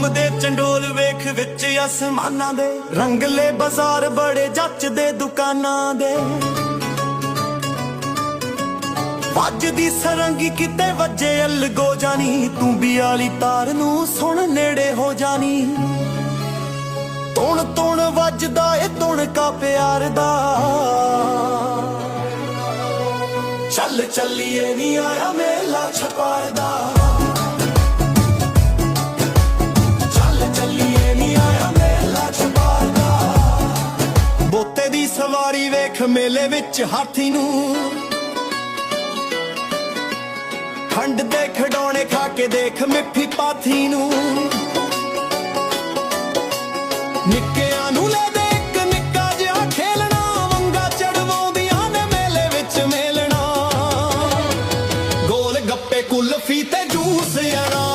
ਘੁੰਮਦੇ ਚੰਡੋਲ ਵੇਖ ਵਿੱਚ ਅਸਮਾਨਾਂ ਦੇ। ਰੰਗਲੇ ਬਾਜ਼ਾਰ ਬੜੇ ਜੱਚਦੇ ਦੁਕਾਨਾਂ ਦੇ। ਵੱਜਦੀ ਸਰੰਗੀ ਕਿਤੇ ਵੱਜੇ ਅਲਗੋ ਜਾਣੀ ਤੂੰ ਵੀ ਵਾਲੀ ਤਾਰ ਨੂੰ ਸੁਣ ਨੇੜੇ ਹੋ ਜਾਣੀ ਤੁਣ ਤੁਣ ਵੱਜਦਾ ਏ ਤੁਣਕਾ ਪਿਆਰ ਦਾ। ਚੱਲ ਚੱਲੀਏ ਨੀ ਆਇਆ ਮੇਲਾ ਛਪਾਰ ਵੇਖ ਮੇਲੇ ਵਿੱਚ ਹਾਥੀ ਨੂੰ। ਖੰਡ ਦੇ ਖਡਾਉਣੇ ਖਾ ਕੇ ਦੇਖ ਮਿੱਠੀ ਪਾਥੀ ਨੂੰ। ਨਿੱਕਿਆਂ ਨੂੰ ਲੈ ਦੇ ਇੱਕ ਨਿੱਕਾ ਜਿਹਾ ਖੇਲਣਾ, ਵੰਗਾ ਚੜਵਾਉਂਦੀਆਂ ਨੇ ਮੇਲੇ ਵਿੱਚ ਮੇਲਣਾ। ਗੋਲ ਗੱਪੇ, ਕੁਲਫੀ ਤੇ ਜੂਸ ਯਾਰਾ